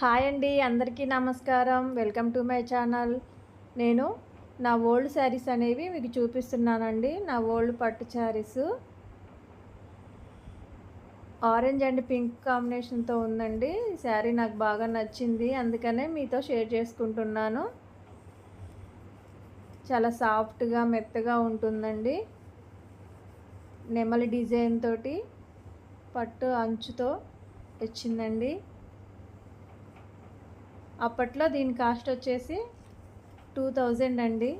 Hi అండి అందరికీ నమస్కారం. Welcome to my channel. నేను నా ఓల్డ్ శారీస్ అనేవి మీకు చూపిస్తున్నానండి. నా ఓల్డ్ పట్టు శారీస్. ఆరెంజ్ అండ్ పింక్ కాంబినేషన్తో ఉందండి. శారీ నాకు బాగా నచ్చింది. అందుకనే మీతో షేర్ చేసుకుంటున్నాను. చాలా సాఫ్ట్గా మెత్తగా ఉంటుందండి. నెమలి డిజైన్ తోటి పట్టు అంచుతో వచ్చిందండి. అప్పట్లో దీని కాస్ట్ వచ్చేసి టూ థౌజండ్ అండి.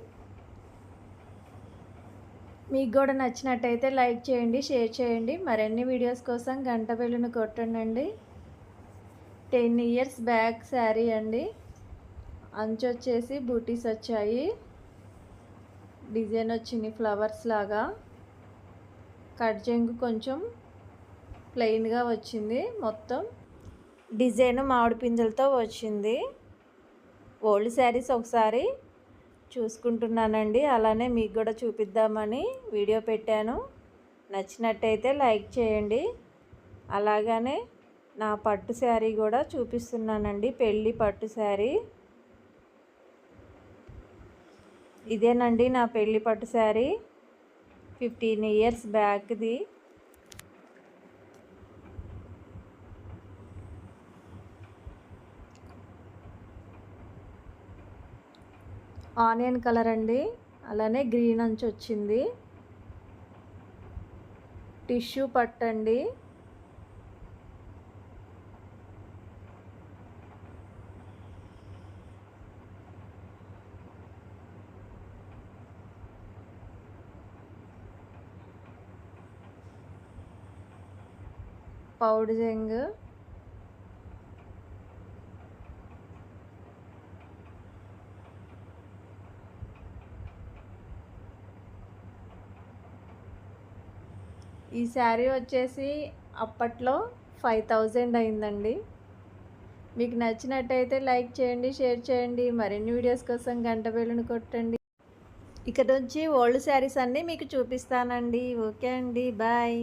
మీకు కూడా నచ్చినట్టయితే లైక్ చేయండి షేర్ చేయండి. మరిన్ని వీడియోస్ కోసం గంట బెల్లును కొట్టండి టెన్ ఇయర్స్ బ్యాక్ శారీ అండి. అంచు వచ్చేసి బూటీస్ వచ్చాయి. డిజైన్ వచ్చింది ఫ్లవర్స్ లాగా. కట్ జంగు కొంచెం ప్లెయిన్గా వచ్చింది మొత్తం. డిజైన్ మామిడి పింజలతో వచ్చింది. ఓల్డ్ శారీస్ ఒకసారి చూసుకుంటున్నానండి. అలానే మీకు కూడా చూపిద్దామని వీడియో పెట్టాను. నచ్చినట్టయితే లైక్ చేయండి. అలాగనే నా పట్టు శారీ కూడా చూపిస్తున్నానండి. పెళ్ళి పట్టు శారీ. ఇదేనండి నా పెళ్ళి పట్టు శారీ. ఫిఫ్టీన్ ఇయర్స్ బ్యాక్ది ఆనియన్ కలర్ అండి. అలానే గ్రీన్ అంచు వచ్చింది. టిష్యూ పట్టండి పౌడరింగ్ ఈ శారీ వచ్చేసి అప్పట్లో ఫైవ్ థౌజండ్ అయిందండి. మీకు నచ్చినట్టయితే లైక్ చేయండి షేర్ చేయండి మరిన్ని వీడియోస్ కోసం గంట బెల్లును కొట్టండి. ఇక్కడ నుంచి ఓల్డ్ శారీస్ అన్నీ మీకు చూపిస్తానండి. ఓకే అండి బాయ్.